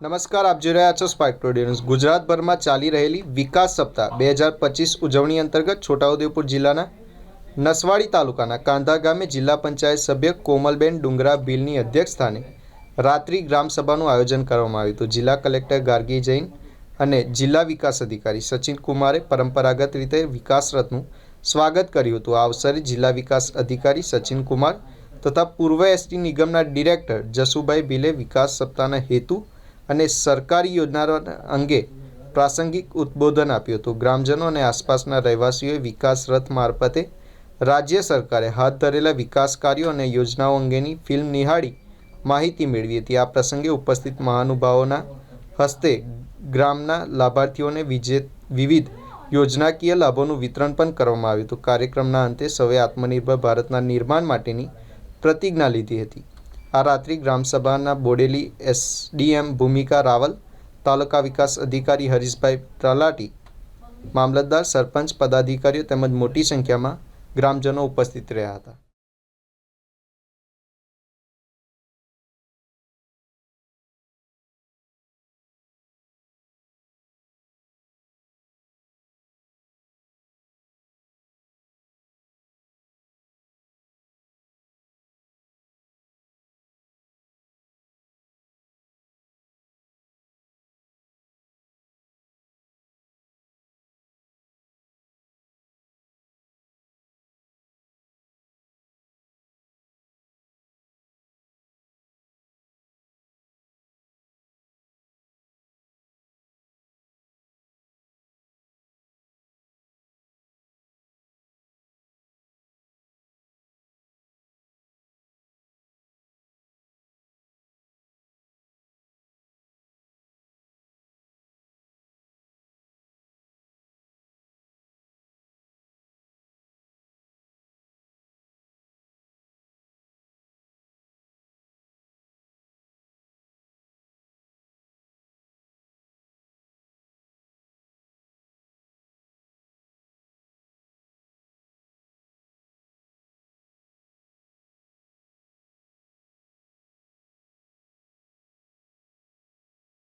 નમસ્કાર, આપ જોઈ રહ્યા છો સ્પાર્ક ન્યૂઝ ગુજરાતભરમાં ચાલી રહેલી વિકાસ સપ્તાહ બે હજાર પચીસ ઉજવણી અંતર્ગત છોટાઉદેપુર જિલ્લાના નસવાડી તાલુકાના કાંધા ગામે જિલ્લા પંચાયત સભ્ય કોમલબેન ડુંગરા ભીલની અધ્યક્ષસ્થાને રાત્રિ ગ્રામસભાનું આયોજન કરવામાં આવ્યું હતું. જિલ્લા કલેક્ટર ગાર્ગી જૈન અને જિલ્લા વિકાસ અધિકારી સચિન કુમારે પરંપરાગત રીતે વિકાસ રથનું સ્વાગત કર્યું હતું. આ અવસરે જિલ્લા વિકાસ અધિકારી સચિન કુમાર તથા પૂર્વ એસટી નિગમના ડિરેક્ટર જસુભાઈ ભીલે વિકાસ સપ્તાહના હેતુ અને સરકારી યોજનાઓ અંગે પ્રાસંગિક ઉદ્બોધન આપ્યું હતું. ગ્રામજનો અને આસપાસના રહેવાસીઓએ વિકાસ રથ મારફતે રાજ્ય સરકારે હાથ ધરેલા વિકાસ કાર્યો અને યોજનાઓ અંગેની ફિલ્મ નિહાળી માહિતી મેળવી હતી. આ પ્રસંગે ઉપસ્થિત મહાનુભાવોના હસ્તે ગ્રામના લાભાર્થીઓને વિજે વિવિધ યોજનાકીય લાભોનું વિતરણ પણ કરવામાં આવ્યું હતું. કાર્યક્રમના અંતે સૌએ આત્મનિર્ભર ભારતના નિર્માણ માટેની પ્રતિજ્ઞા લીધી હતી. આ રાત્રિ ગ્રામસભાના બોડેલી એસડીએમ ભૂમિકા રાવલ, તાલુકા વિકાસ અધિકારી હરીશભાઈ તલાટી, મામલતદાર સરપંચ, પદાધિકારીઓ તેમજ મોટી સંખ્યામાં ગ્રામજનો ઉપસ્થિત રહ્યા હતા.